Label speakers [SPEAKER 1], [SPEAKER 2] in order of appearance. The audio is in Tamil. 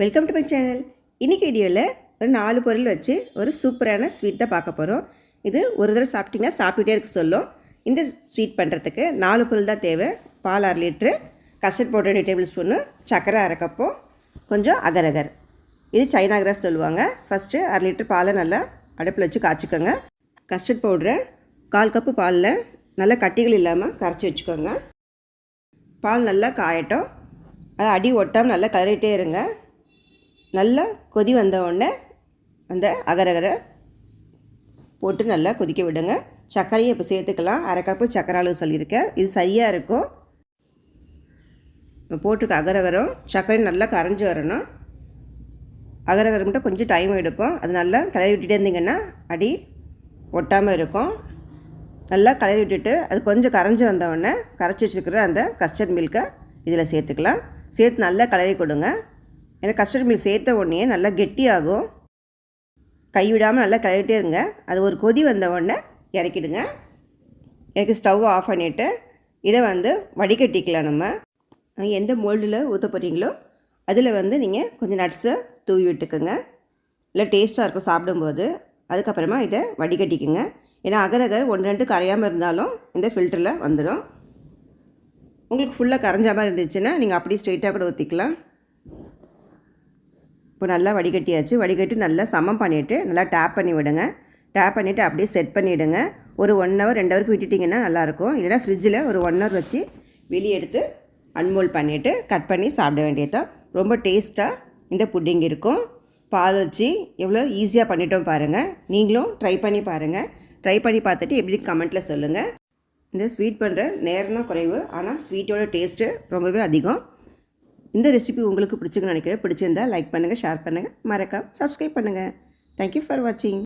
[SPEAKER 1] வெல்கம் டு மை சேனல் இன்றைக்கி வீடியோவில் ஒரு நாலு பொருள் வச்சு ஒரு சூப்பரான ஸ்வீட் தான் பார்க்க போகிறோம் இது ஒரு தடவை சாப்பிட்டீங்கன்னா சாப்பிட்டுட்டே இருக்க சொல்லும். இந்த ஸ்வீட் பண்ணுறதுக்கு நாலு பொருள் தான் தேவை. பால் அரை லிட்ரு கஸ்டர்ட் பவுடர் ரெண்டு டேபிள் ஸ்பூனு சக்கரை அரை கப்பும் கொஞ்சம் அகரகர். இது சைனா கிராஸ் சொல்லுவாங்க. ஃபஸ்ட்டு அரை லிட்டர் பாலை நல்லா அடுப்பில் வச்சு காய்ச்சிக்கோங்க. கஸ்டர்ட் பவுடரை கால் கப்பு பாலில் நல்லா கட்டிகள் இல்லாமல் கரைச்சி வச்சுக்கோங்க. பால் நல்லா காயட்டும். அதை அடி ஒட்டாமல் நல்லா கலரிட்டே இருங்க. நல்லா கொதி வந்த உடனே அந்த அகரகரை போட்டு நல்லா கொதிக்க விடுங்க. சர்க்கரையும் இப்போ சேர்த்துக்கலாம். அரை கப்பு சர்க்கரை அளவு சொல்லியிருக்கேன். இது சரியாக இருக்கும். இப்போ போட்டுக்க அகரகரம் சர்க்கரை நல்லா கரைஞ்சி வரணும். அகரகரம் மட்டும் கொஞ்சம் டைம் எடுக்கும். அது நல்லா கலரி விட்டுட்டே இருந்தீங்கன்னா அடி ஒட்டாமல் இருக்கும். நல்லா கலரி விட்டுட்டு அது கொஞ்சம் கரைஞ்சி வந்தவுடனே கரைச்சி வச்சுருக்கிற அந்த கஸ்டர்ட் மில்கை இதில் சேர்த்துக்கலாம். சேர்த்து நல்லா கலரி கொடுங்க. ஏன்னா கஸ்டர்ட் மில்க் சேர்த்த உடனே நல்லா கெட்டியாகும். கைவிடாமல் நல்லா கழுவிட்டே இருங்க. அது ஒரு கொதி வந்த உடனே இறக்கிடுங்க. எனக்கு ஸ்டவ் ஆஃப் பண்ணிவிட்டு இதை வந்து வடிகட்டிக்கலாம் நம்ம. எந்த மோல்டில் ஊற்ற போகிறீங்களோ அதில் வந்து நீங்கள் கொஞ்சம் நட்ஸை தூவி விட்டுக்குங்க. இல்லை டேஸ்ட்டாக இருக்கும் சாப்பிடும்போது. அதுக்கப்புறமா இதை வடிகட்டிக்குங்க. ஏன்னா அகரகர் ஒன்று ரெண்டு கரையாமல் இருந்தாலும் இந்த ஃபில்டரில் வந்துடும் உங்களுக்கு ஃபுல்லாக கரைஞ்ச மாதிரி இருந்துச்சுன்னா நீங்கள் அப்படியே ஸ்ட்ரெயிட்டாக கூட ஊற்றிக்கலாம் இப்போ நல்லா வடிகட்டியாச்சு. வடிகட்டி நல்லா சமம் பண்ணிவிட்டு நல்லா டேப் பண்ணி விடுங்க. டேப் பண்ணிவிட்டு அப்படியே செட் பண்ணிவிடுங்க ஒரு ஒன் ஹவர் ரெண்டு ஹவருக்கு விட்டுட்டிங்கன்னா நல்லாயிருக்கும். இல்லைனா ஃப்ரிட்ஜில் ஒரு ஒன் ஹவர் வச்சு வெளியே எடுத்து அன்மோல் பண்ணிவிட்டு கட் பண்ணி சாப்பிட வேண்டியதுதான். ரொம்ப டேஸ்ட்டாக இந்த புட்டிங் இருக்கும். பால் வச்சு எவ்வளோ ஈஸியாக பண்ணிட்டோம் பாருங்கள் நீங்களும் ட்ரை பண்ணி பாருங்கள் ட்ரை பண்ணி பார்த்துட்டு எப்படி கமெண்ட்டில் சொல்லுங்கள் இந்த ஸ்வீட் பண்ணுற நேரம் தான் குறைவு ஆனால் ஸ்வீட்டோட டேஸ்ட்டு ரொம்பவே அதிகம். இந்த ரெசிபி உங்களுக்கு பிடிச்சிருக்குன்னு நினைக்கிறேன். பிடிச்சிருந்தா லைக் பண்ணுங்கள் ஷேர் பண்ணுங்கள் மறக்காம சப்ஸ்கிரைப் பண்ணுங்கள் தேங்க்யூ ஃபார் வாட்சிங்